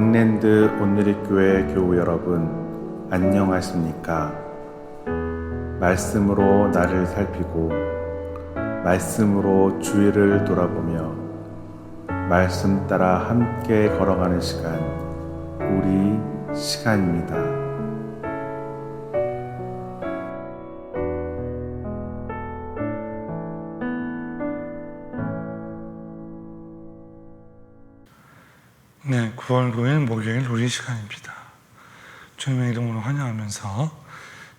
빅랜드 온누리교회 교우 여러분, 안녕하십니까? 말씀으로 나를 살피고, 말씀으로 주위를 돌아보며, 말씀 따라 함께 걸어가는 시간, 우리 시간입니다. 9월 9일 목요일 우리 시간입니다. 주님의 이름으로 환영하면서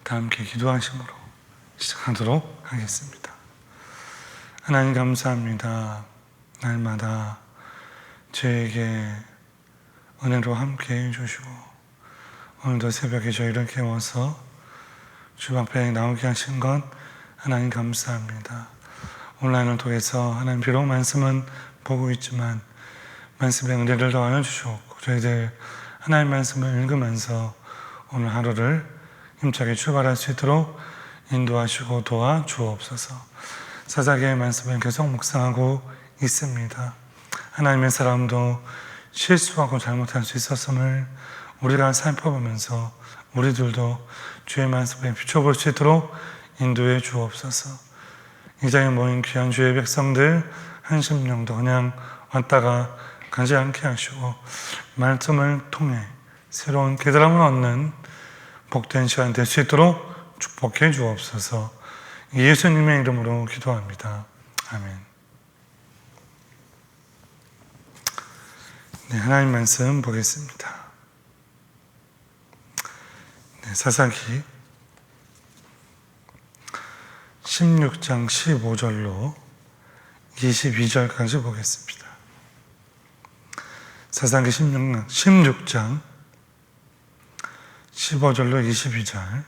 다 함께 기도하심으로 시작하도록 하겠습니다. 하나님 감사합니다. 날마다 저에게 은혜로 함께 해주시고 오늘도 새벽에 저희를 깨워서 주 앞에 나오게 하신 것 하나님 감사합니다. 온라인을 통해서 하나님 비록 말씀은 보고 있지만 말씀의 은혜를 더하여 주시옵고 저희들 하나님 말씀을 읽으면서 오늘 하루를 힘차게 출발할 수 있도록 인도하시고 도와 주옵소서. 사사기의 말씀을 계속 묵상하고 있습니다. 하나님의 사람도 실수하고 잘못할 수 있었음을 우리가 살펴보면서 우리들도 주의 말씀에 비춰볼 수 있도록 인도해 주옵소서. 이 자리에 모인 귀한 주의 백성들 한 심령도 그냥 왔다가 가지 않게 하시고 말씀을 통해 새로운 깨달음을 얻는 복된 시간 될 수 있도록 축복해 주옵소서 예수님의 이름으로 기도합니다. 아멘. 네, 하나님 말씀 보겠습니다. 네, 사사기 16장 15절로 22절까지 보겠습니다. 사사기 16장, 16장 15절로 22절.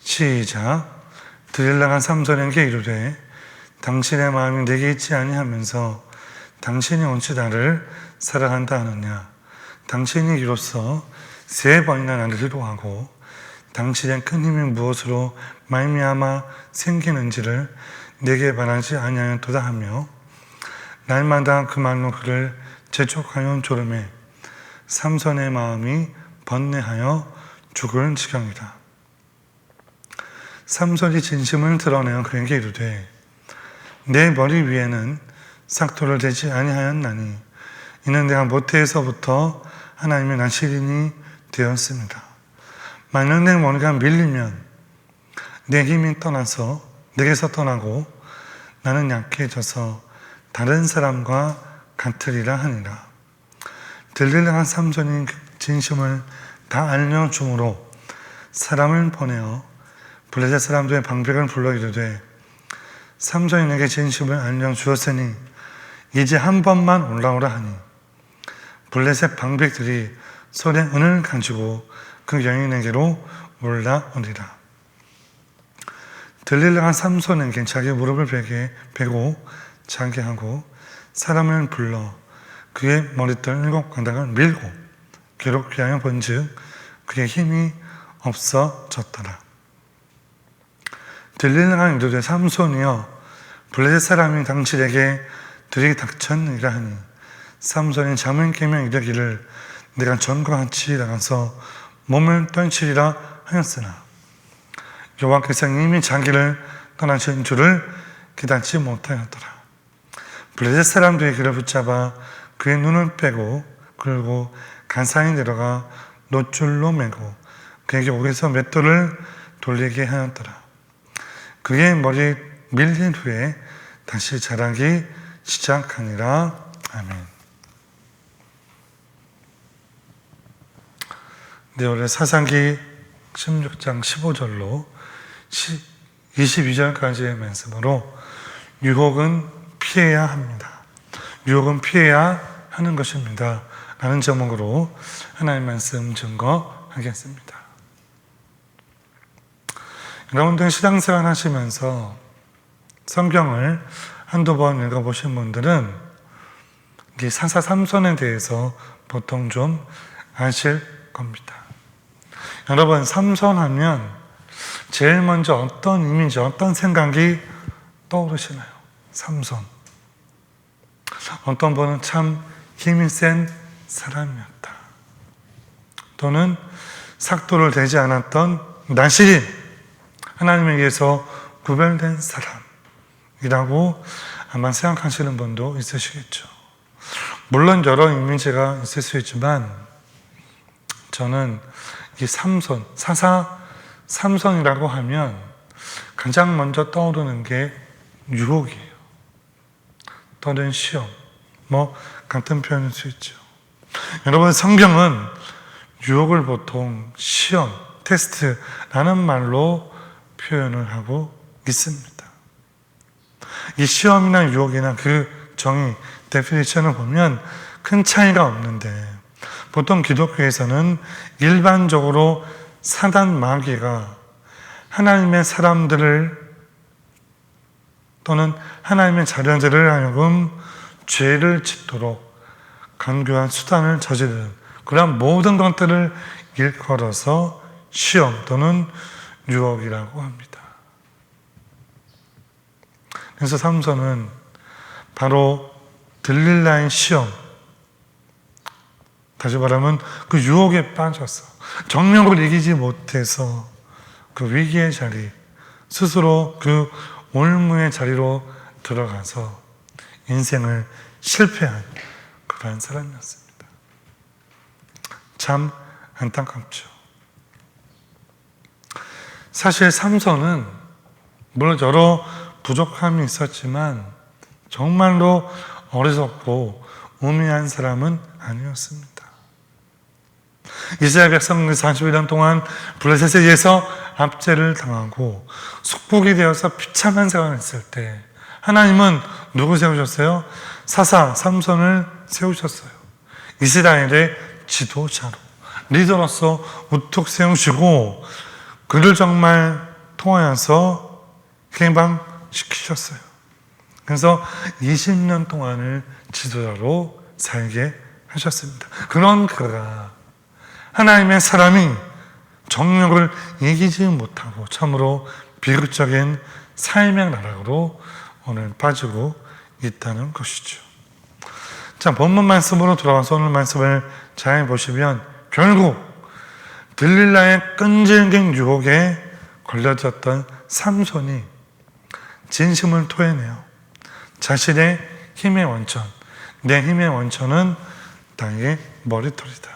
시작. 드릴라가 삼손에게 이르되 당신의 마음이 내게 있지 아니하면서 당신이 온치 나를 사랑한다 하느냐? 당신이 이로써 세 번이나 나를 희롱하고 당신의 큰 힘이 무엇으로 말미암아 생기는지를 내게 말하지 아니하였도다 하며 날마다 그 말로 그를 재촉하여 졸음에 삼손의 마음이 번뇌하여 죽을 지경이다. 삼손이 진심을 드러내어 그에게 이르되 내 머리 위에는 삭도를 대지 아니하였나니 이는 내가 모태에서부터 하나님의 나시린이 되었습니다. 만약 내 머리가 밀리면 내 힘이 떠나서 내게서 떠나고 나는 약해져서 다른 사람과 같으리라 하니라. 들릴라한 삼손이 진심을 다 알려주므로 사람을 보내어 블레셋 사람들의 방백을 불러 이르되 삼손이 내게 진심을 알려주었으니 이제 한 번만 올라오라 하니 블레셋 방백들이 손에 은을 가지고 그 여인에게로 올라오리라. 들릴라한 삼손에게 자기 무릎을 베게 베고 자게 하고 사람을 불러 그의 머리털 일곱 가닥을 밀고 괴롭 귀하여 본즉 그의 힘이 없어졌더라. 들릴라한 이르되 삼손이여 블레셋 사람이 당신에게 들이 닥쳤느니라 하니 삼손이 잠을 깨며 이르기를 내가 전과 같이 나가서 몸을 떨치리라 하였으나 여호와께서 이미 자기를 떠나신 줄을 기다지 못하였더라. 블레셋 사람들이 그를 붙잡아 그의 눈을 빼고 그리고 간상히 내려가 노줄로 매고 그에게 옥에서 맷돌을 돌리게 하였더라. 그의 머리 밀린 후에 다시 자라기 시작하니라. 아멘. 네, 원래 사상기 16장 15절로 22절까지의 말씀으로 유혹은 피해야 합니다. 유혹은 피해야 하는 것입니다. 라는 제목으로 하나님 말씀 증거하겠습니다. 여러분들 신앙생활 하시면서 성경을 한두 번 읽어보신 분들은 이 사사 삼손에 대해서 보통 좀 아실 겁니다. 여러분, 삼손 하면 제일 먼저 어떤 이미지, 어떤 생각이 떠오르시나요? 삼손. 어떤 분은 참 힘이 센 사람이었다. 또는 삭도를 대지 않았던 나시린 하나님에게서 구별된 사람이라고 아마 생각하시는 분도 있으시겠죠. 물론 여러 이미지가 있을 수 있지만 저는 이 삼손, 사사 삼손이라고 하면 가장 먼저 떠오르는 게 유혹이에요. 또는 시험, 뭐 같은 표현일 수 있죠. 여러분 성경은 유혹을 보통 시험, 테스트라는 말로 표현을 하고 있습니다. 이 시험이나 유혹이나 그 정의, 데피니션을 보면 큰 차이가 없는데 보통 기독교에서는 일반적으로 사단 마귀가 하나님의 사람들을 또는 하나님의 자녀들을 하여금 죄를 짓도록 강교한 수단을 저지르는 그러한 모든 것들을 일컬어서 시험 또는 유혹이라고 합니다. 그래서 삼손은 바로 들릴라의 시험, 다시 말하면 그 유혹에 빠져서 정력을 이기지 못해서 그 위기의 자리, 스스로 그 올무의 자리로 들어가서 인생을 실패한 그러한 사람이었습니다. 참 안타깝죠. 사실 삼손은 물론 여러 부족함이 있었지만 정말로 어리석고 우매한 사람은 아니었습니다. 이스라엘 백성 41년 동안 블레셋에 의해서 압제를 당하고 숙국이 되어서 비참한 상황을 했을 때 하나님은 누구 세우셨어요? 사사 삼손을 세우셨어요. 이스라엘의 지도자로 리더로서 우뚝 세우시고 그를 정말 통하여서 해방시키셨어요. 그래서 20년 동안을 지도자로 살게 하셨습니다. 그런 그가 하나님의 사람이 정력을 이기지 못하고 참으로 비극적인 삶의 나락으로 오늘 빠지고 있다는 것이죠. 자, 본문 말씀으로 돌아와서 오늘 말씀을 잘 보시면 결국 들릴라의 끈질긴 유혹에 걸려졌던 삼손이 진심을 토해내요. 자신의 힘의 원천, 내 힘의 원천은 나의 머리털이다.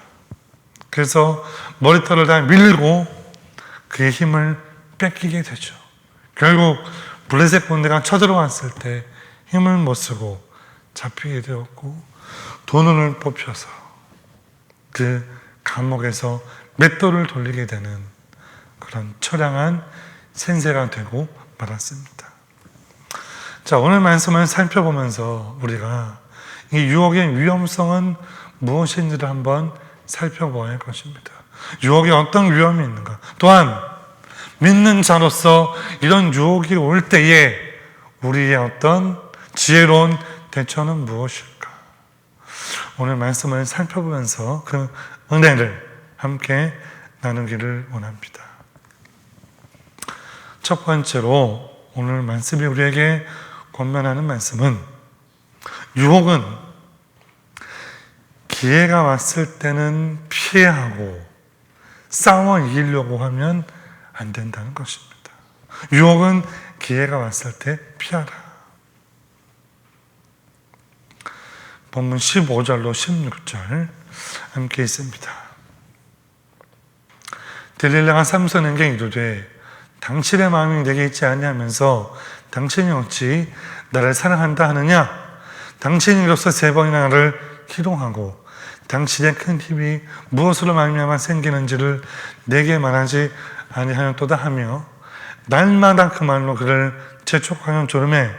그래서 머리털을 다 밀고 그의 힘을 뺏기게 되죠. 결국 블레셋 군대가 쳐들어왔을 때 힘을 못 쓰고 잡히게 되었고 두 눈을 뽑혀서 그 감옥에서 맷돌을 돌리게 되는 그런 처량한 생세가 되고 말았습니다. 자, 오늘 말씀을 살펴보면서 우리가 이 유혹의 위험성은 무엇인지를 한번 살펴봐야 할 것입니다. 유혹에 어떤 위험이 있는가? 또한 믿는 자로서 이런 유혹이 올 때에 우리의 어떤 지혜로운 대처는 무엇일까? 오늘 말씀을 살펴보면서 그 은혜를 함께 나누기를 원합니다. 첫 번째로 오늘 말씀이 우리에게 권면하는 말씀은 유혹은 기회가 왔을 때는 피해하고 싸워 이기려고 하면 안 된다는 것입니다. 유혹은 기회가 왔을 때 피하라. 본문 15절로 16절 함께 있습니다. 델릴라가 삼손에게 이르되 당신의 마음이 내게 있지 아니하면서 당신이 어찌 나를 사랑한다 하느냐? 당신이 이로써 세 번이나 나를 희롱하고 당신의 큰 힘이 무엇으로 말미암아 생기는지를 내게 말하지 아니하였도다 하며 날마다 그 말로 그를 재촉하는 졸음에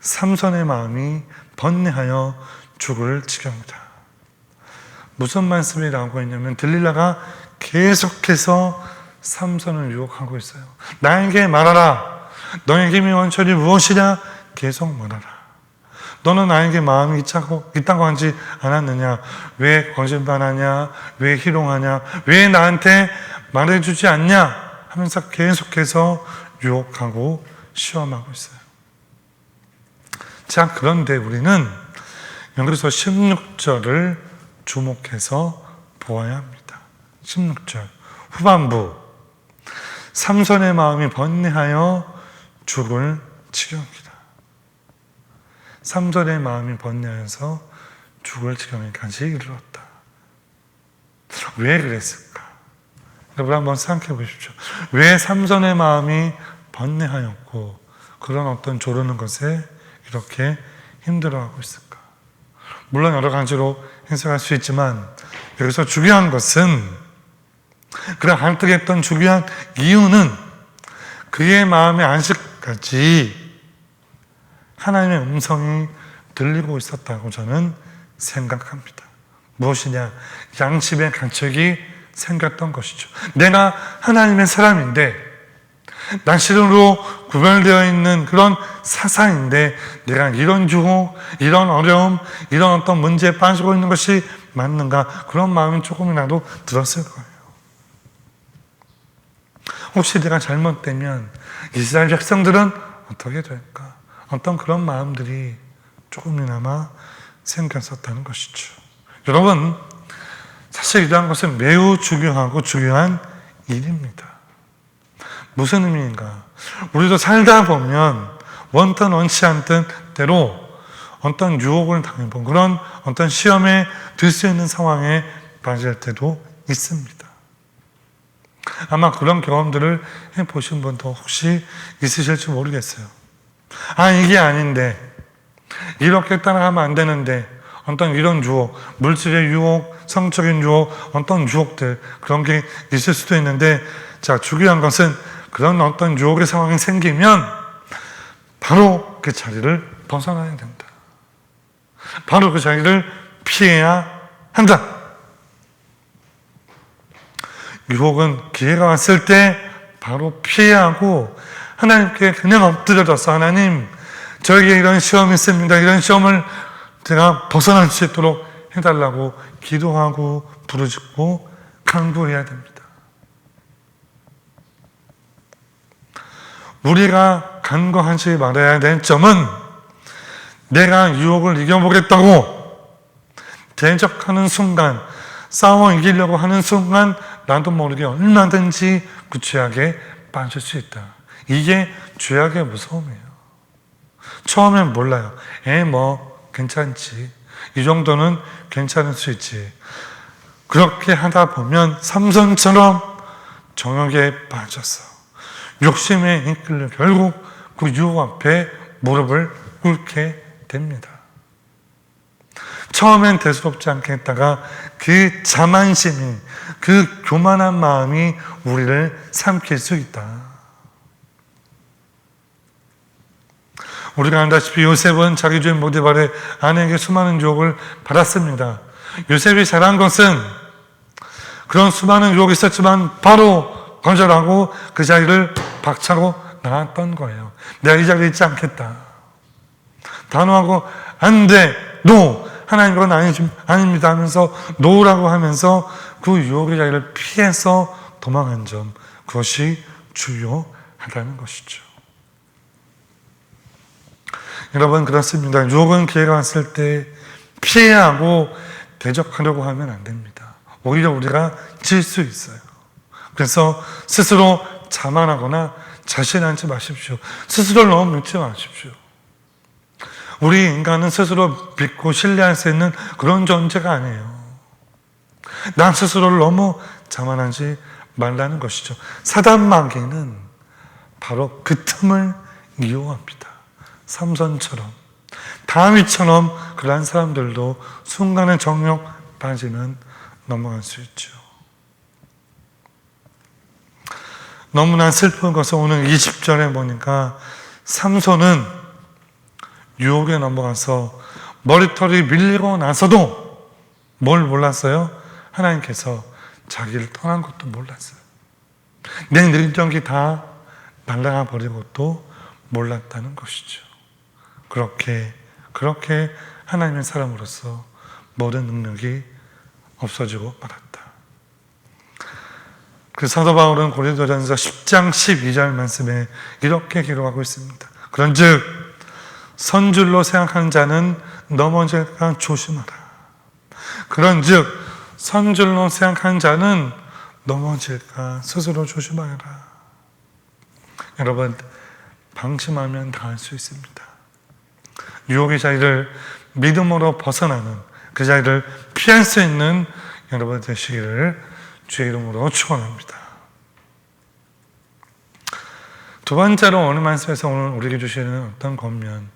삼손의 마음이 번뇌하여 죽을 지경이다. 무슨 말씀이라고 했냐면 들릴라가 계속해서 삼손을 유혹하고 있어요. 나에게 말하라. 너의 힘의 원천이 무엇이냐? 계속 말하라. 너는 나에게 마음이 있다고, 있다고 하지 않았느냐? 왜 거짓말하냐? 왜 희롱하냐? 왜 나한테 말해주지 않냐? 하면서 계속해서 유혹하고 시험하고 있어요. 자, 그런데 우리는 여기서 16절을 주목해서 보아야 합니다. 16절 후반부 삼손의 마음이 번뇌하여 죽을 지경이다. 삼손의 마음이 번뇌하여서 죽을 지경에까지 이르렀다. 왜 그랬을까? 여러분 한번 생각해 보십시오. 왜 삼손의 마음이 번뇌하였고 그런 어떤 조르는 것에 이렇게 힘들어하고 있을까? 물론 여러 가지로 해석할 수 있지만 여기서 중요한 것은 그런 한뜻했던 중요한 이유는 그의 마음의 안식까지 하나님의 음성이 들리고 있었다고 저는 생각합니다. 무엇이냐? 양심의 간척이 생겼던 것이죠. 내가 하나님의 사람인데, 나시로 구별되어 있는 그런 사상인데, 내가 이런 유혹, 이런 어려움, 이런 어떤 문제에 빠지고 있는 것이 맞는가? 그런 마음이 조금이라도 들었을 거예요. 혹시 내가 잘못되면 이스라엘 백성들은 어떻게 될까? 어떤 그런 마음들이 조금이나마 생겼었다는 것이죠. 여러분, 사실 이러한 것은 매우 중요하고 중요한 일입니다. 무슨 의미인가? 우리도 살다 보면 원던 원치 않던 대로 어떤 유혹을 당해본 그런 어떤 시험에 들 수 있는 상황에 빠질 때도 있습니다. 아마 그런 경험들을 해보신 분도 혹시 있으실지 모르겠어요. 아, 이게 아닌데. 이렇게 따라가면 안 되는데. 어떤 이런 유혹, 물질의 유혹, 성적인 유혹, 어떤 유혹들, 그런 게 있을 수도 있는데, 자, 중요한 것은 그런 어떤 유혹의 상황이 생기면 바로 그 자리를 벗어나야 된다. 바로 그 자리를 피해야 한다. 유혹은 기회가 왔을 때 바로 피해야 하고 하나님께 그냥 엎드려져서 하나님 저에게 이런 시험이 있습니다. 이런 시험을 제가 벗어날 수 있도록 해달라고 기도하고 부르짖고 강구해야 됩니다. 우리가 간과하지 말아야 될 점은 내가 유혹을 이겨보겠다고 대적하는 순간 싸워 이기려고 하는 순간 나도 모르게 얼마든지 그 죄악에 빠질 수 있다. 이게 죄악의 무서움이에요. 처음엔 몰라요. 에, 뭐, 괜찮지. 이 정도는 괜찮을 수 있지. 그렇게 하다 보면 삼선처럼 정욕에 빠져서 욕심에 이끌려 결국 그 유혹 앞에 무릎을 꿇게 됩니다. 처음엔 대수롭지 않겠다가 그 자만심이 그 교만한 마음이 우리를 삼킬 수 있다. 우리가 안다시피 요셉은 자기 주인 모디발의 아내에게 수많은 유혹을 받았습니다. 요셉이 잘한 것은 그런 수많은 유혹이 있었지만 바로 거절하고 그 자리를 박차고 나왔던 거예요. 내가 이 자리에 있지 않겠다. 단호하고 안 돼, 노. 하나님 그건 아니지, 아닙니다 하면서 노라고 하면서 그 유혹의 자리를 피해서 도망한 점 그것이 주요하다는 것이죠. 여러분 그렇습니다. 유혹은 기회가 왔을 때 피해야 하고 대적하려고 하면 안 됩니다. 오히려 우리가 질 수 있어요. 그래서 스스로 자만하거나 자신하지 마십시오. 스스로를 너무 믿지 마십시오. 우리 인간은 스스로 믿고 신뢰할 수 있는 그런 존재가 아니에요. 나 스스로를 너무 자만하지 말라는 것이죠. 사단 마귀는 바로 그 틈을 이용합니다. 삼선처럼 다윗처럼 그러한 사람들도 순간의 정욕 빠지는 넘어갈 수 있죠. 너무나 슬픈 것은 오늘 20절에 보니까 삼손은 유혹에 넘어가서 머리털이 밀리고 나서도 뭘 몰랐어요? 하나님께서 자기를 떠난 것도 몰랐어요. 내 능력이 다 날아가 버린 것도 몰랐다는 것이죠. 그렇게, 그렇게 하나님의 사람으로서 모든 능력이 없어지고 말았다. 그 사도 바울은 고린도전서 10장 12절 말씀에 이렇게 기록하고 있습니다. 그런즉 선줄로 생각하는 자는 넘어질까 조심하라. 그런즉 선줄로 생각한 자는 넘어질까 스스로 조심하여라. 여러분 방심하면 당할 수 있습니다. 유혹의 자리를 믿음으로 벗어나는 그 자리를 피할 수 있는 여러분 되시기를 주의 이름으로 축원합니다. 두 번째로 오늘 말씀에서 오늘 우리에게 주시는 어떤 권면,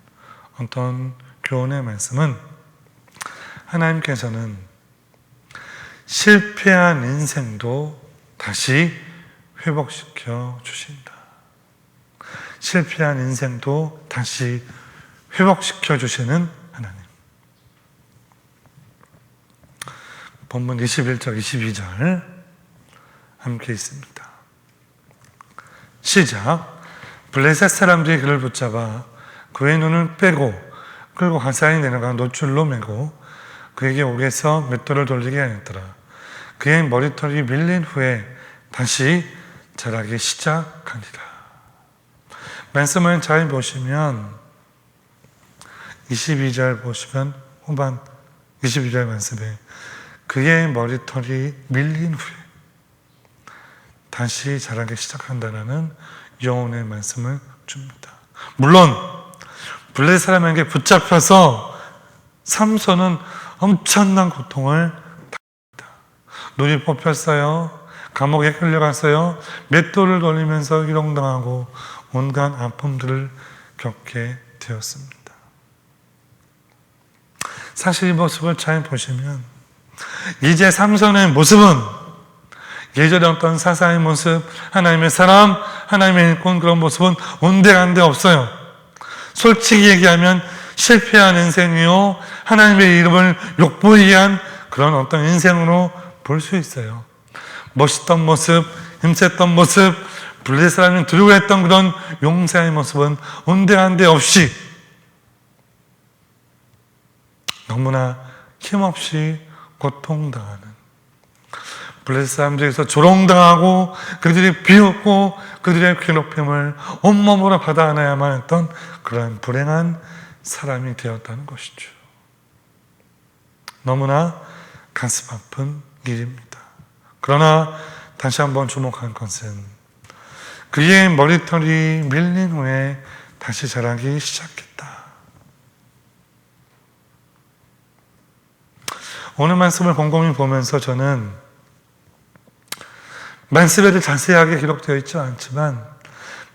어떤 교훈의 말씀은 하나님께서는 실패한 인생도 다시 회복시켜 주신다. 실패한 인생도 다시 회복시켜 주시는 하나님. 본문 21절, 22절 함께 있습니다. 시작. 블레셋 사람들이 그를 붙잡아 그의 눈을 빼고 끌고 가사에 내려가 노출로 메고 그에게 옥에서 맷돌을 돌리게 하였더라. 그의 머리털이 밀린 후에 다시 자라기 시작하니라. 말씀을 잘 보시면 22절 보시면 후반 22절 말씀에 그의 머리털이 밀린 후에 다시 자라기 시작한다는 영혼의 말씀을 줍니다. 물론 블레 사람에게 붙잡혀서 삼손은 엄청난 고통을 당합니다. 눈이 뽑혔어요. 감옥에 끌려갔어요. 맷돌을 돌리면서 희롱당하고 온갖 아픔들을 겪게 되었습니다. 사실 이 모습을 잘 보시면 이제 삼손의 모습은 예전에 어떤 사사의 모습, 하나님의 사람, 하나님의 일꾼 그런 모습은 온데간데 없어요. 솔직히 얘기하면 실패한 인생이요. 하나님의 이름을 욕보이게 한 그런 어떤 인생으로 볼 수 있어요. 멋있던 모습, 힘셌던 모습, 블레 사람이 두려워했던 그런 용사의 모습은 온데간데 없이 너무나 힘없이 고통당하는 블레 사람들에서 조롱당하고 그들이 비웃고 그들의 괴롭힘을 온몸으로 받아 안아야만 했던 그런 불행한 사람이 되었다는 것이죠. 너무나 가슴 아픈 일입니다. 그러나 다시 한번 주목할 것은 그의 머리털이 밀린 후에 다시 자라기 시작했다. 오늘 말씀을 곰곰이 보면서 저는 말씀에 자세하게 기록되어 있지 않지만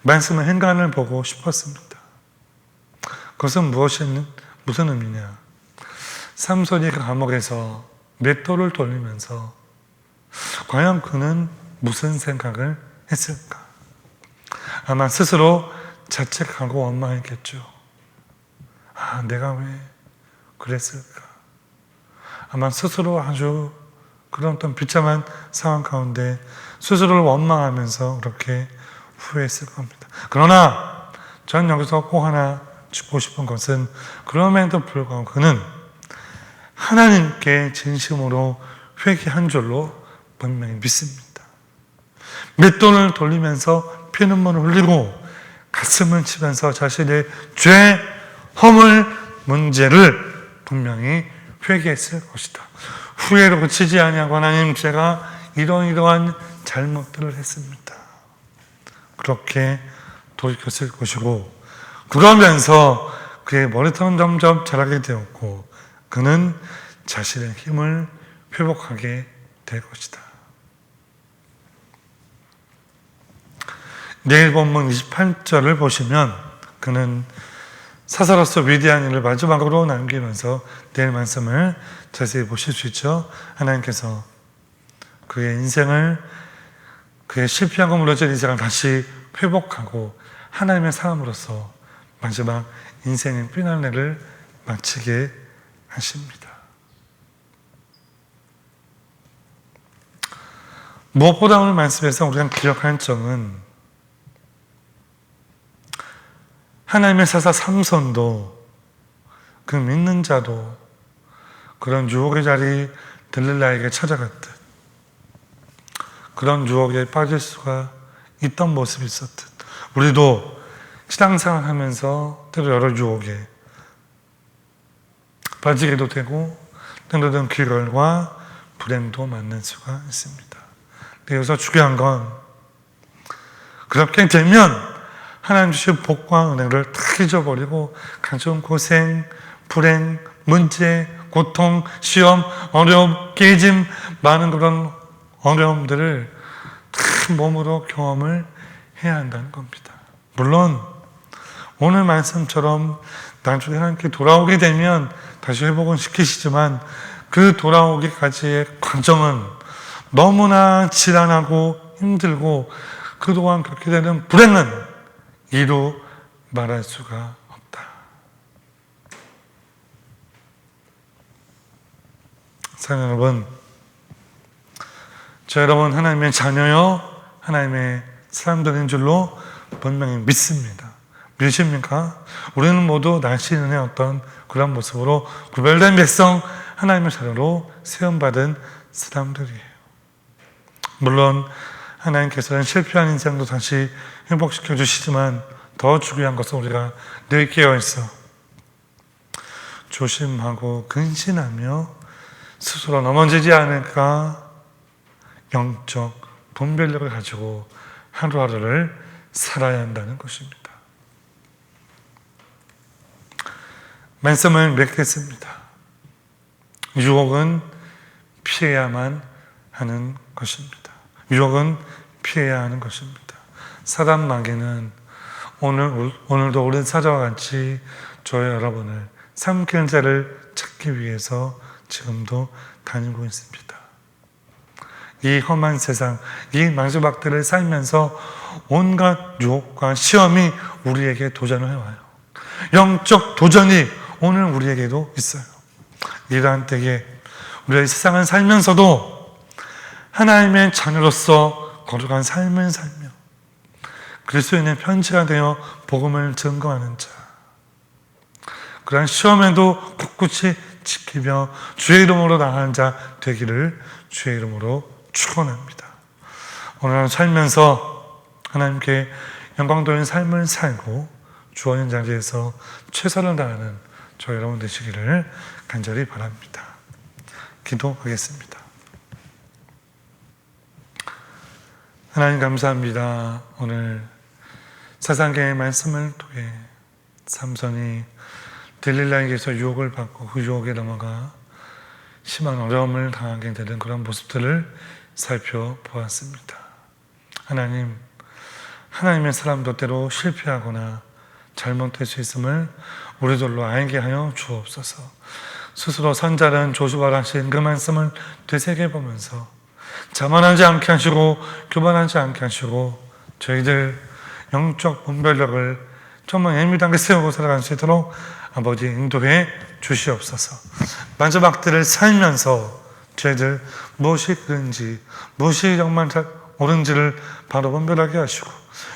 말씀의 행간을 보고 싶었습니다. 그것은 무엇이 무슨 의미냐? 삼손이 그 감옥에서 맷돌을 돌리면서 과연 그는 무슨 생각을 했을까? 아마 스스로 자책하고 원망했겠죠. 아, 내가 왜 그랬을까? 아마 스스로 아주 그런 어떤 비참한 상황 가운데 스스로를 원망하면서 그렇게 후회했을 겁니다. 그러나 전 여기서 꼭 하나 짚고 싶은 것은 그럼에도 불구하고 그는 하나님께 진심으로 회개한 줄로 분명히 믿습니다. 맷돈을 돌리면서 피눈물을 흘리고 가슴을 치면서 자신의 죄, 허물, 문제를 분명히 회개했을 것이다. 후회로 그치지 아니하고 하나님 제가 이러이러한 잘못들을 했습니다. 그렇게 돌이켰을 것이고 그러면서 그의 머리털은 점점 자라게 되었고 그는 자신의 힘을 회복하게 될 것이다. 내일 본문 28절을 보시면 그는 사사로서 위대한 일을 마지막으로 남기면서 내일 말씀을 자세히 보실 수 있죠. 하나님께서 그의 인생을 그의 실패하고 무너진 인생을 다시 회복하고 하나님의 사람으로서 마지막 인생의 피날레를 마치게 하십니다. 무엇보다 오늘 말씀에서 우리가 기억할 점은 하나님의 사사 삼손도 그 믿는 자도 그런 유혹의 자리 들릴라에게 찾아갔듯 그런 유혹에 빠질 수가 있던 모습이 있었듯 우리도 신앙생활 하면서 때로 여러 유혹에 빠지게도 되고 등등등 귀걸과 불행도 맞는 수가 있습니다. 여기서 중요한 건 그렇게 되면 하나님 주신 복과 은혜를 다 잊어버리고 가져온 고생, 불행, 문제, 고통, 시험, 어려움, 깨짐, 많은 그런 어려움들을 다 몸으로 경험을 해야 한다는 겁니다. 물론 오늘 말씀처럼 나중에 하나님께 돌아오게 되면 다시 회복은 시키시지만 그 돌아오기까지의 과정은 너무나 지난하고 힘들고 그동안 겪게 되는 불행은 이루 말할 수가 없다. 사랑 여러분, 저 여러분 하나님의 자녀요, 하나님의 사람들인 줄로 분명히 믿습니다. 믿으십니까? 우리는 모두 날씨는 의 어떤 그런 모습으로 구별된 백성, 하나님의 자녀로 세움받은 사람들이에요. 물론 하나님께서는 실패한 인생도 다시 회복시켜 주시지만 더 중요한 것은 우리가 늘 깨어 있어 조심하고 근신하며 스스로 넘어지지 않을까 영적 분별력을 가지고 하루하루를 살아야 한다는 것입니다. 말씀을 맺겠습니다. 유혹은 피해야만 하는 것입니다. 유혹은 피해야 하는 것입니다. 사단 마귀는 오늘, 오늘도 오랜 사자와 같이 저희 여러분을 삼킬 자를 찾기 위해서 지금도 다니고 있습니다. 이 험한 세상, 이 망주박들을 살면서 온갖 유혹과 시험이 우리에게 도전을 해와요. 영적 도전이 오늘 우리에게도 있어요. 이러한 때에 우리가 이 세상을 살면서도 하나님의 자녀로서 거룩한 삶을 살며 그리스도인의 편지가 되어 복음을 증거하는 자. 그러한 시험에도 굳굳이 지키며 주의 이름으로 나가는 자 되기를 주의 이름으로 축원합니다. 오늘 살면서 하나님께 영광 돌린 삶을 살고 주어진 자리에서 최선을 다하는 저 여러분 되시기를 간절히 바랍니다. 기도하겠습니다. 하나님 감사합니다. 오늘 사상계의 말씀을 통해 삼손이 델릴라에게서 유혹을 받고 그 유혹에 넘어가 심한 어려움을 당하게 되는 그런 모습들을 살펴보았습니다. 하나님, 하나님의 사람도 때로 실패하거나 잘못될 수 있음을 우리들로 알게 하여 주옵소서. 스스로 선자는 조수아라 하신 그 말씀을 되새겨보면서 자만하지 않게 하시고 교만하지 않게 하시고 저희들 영적 분별력을 정말 예민하게 세우고 살아갈 수 있도록 아버지 인도해 주시옵소서. 마지막들을 살면서 저희들 무엇이 그런지 무엇이 정말 옳은지를 바로 분별하게 하시고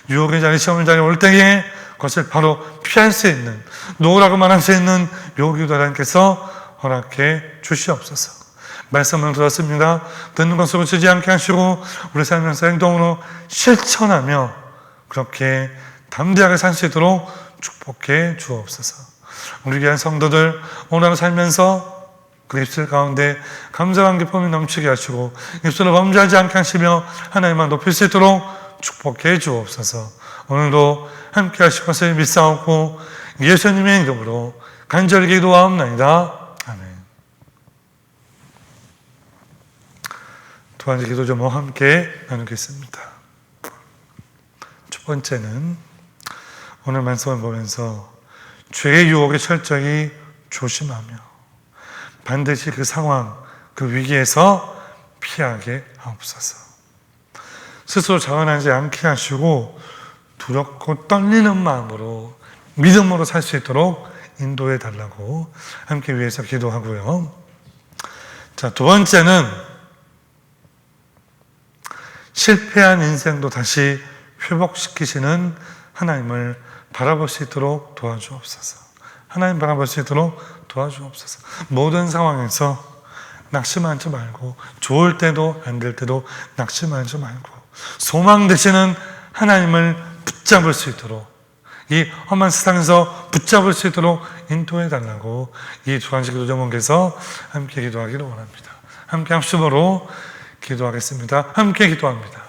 유혹의 자리 시험의 자리 올 때에 그것을 바로 피할 수 있는 노라고 말할 수 있는 요기도 하나님께서 허락해 주시옵소서. 말씀을 들었습니다. 듣는 것으로 지지 않게 하시고 우리 살면서 행동으로 실천하며 그렇게 담대하게 살 수 있도록 축복해 주옵소서. 우리 귀한 성도들 오늘 살면서 그 입술 가운데 감사한 기쁨이 넘치게 하시고 입술을 범죄하지 않게 하시며 하나님만 높일 수 있도록 축복해 주옵소서. 오늘도 함께 하실 것을 믿사옵고 예수님의 이름으로 간절히 기도하옵나이다. 아멘. 두 번째 기도 좀 함께 나누겠습니다. 첫 번째는 오늘 말씀을 보면서 죄의 유혹에 철저히 조심하며 반드시 그 상황, 그 위기에서 피하게 하옵소서. 스스로 자원하지 않게 하시고 두렵고 떨리는 마음으로 믿음으로 살 수 있도록 인도해 달라고 함께 위해서 기도하고요. 자, 두 번째는 실패한 인생도 다시 회복시키시는 하나님을 바라볼 수 있도록 도와주옵소서. 하나님 바라볼 수 있도록 도와주옵소서. 모든 상황에서 낙심하지 말고 좋을 때도 안 될 때도 낙심하지 말고 소망 되시는 하나님을 붙잡을 수 있도록 이 험한 세상에서 붙잡을 수 있도록 인도해 달라고 이 주관식 교정원께서 함께 기도하기를 원합니다. 함께 합심으로 기도하겠습니다. 함께 기도합니다.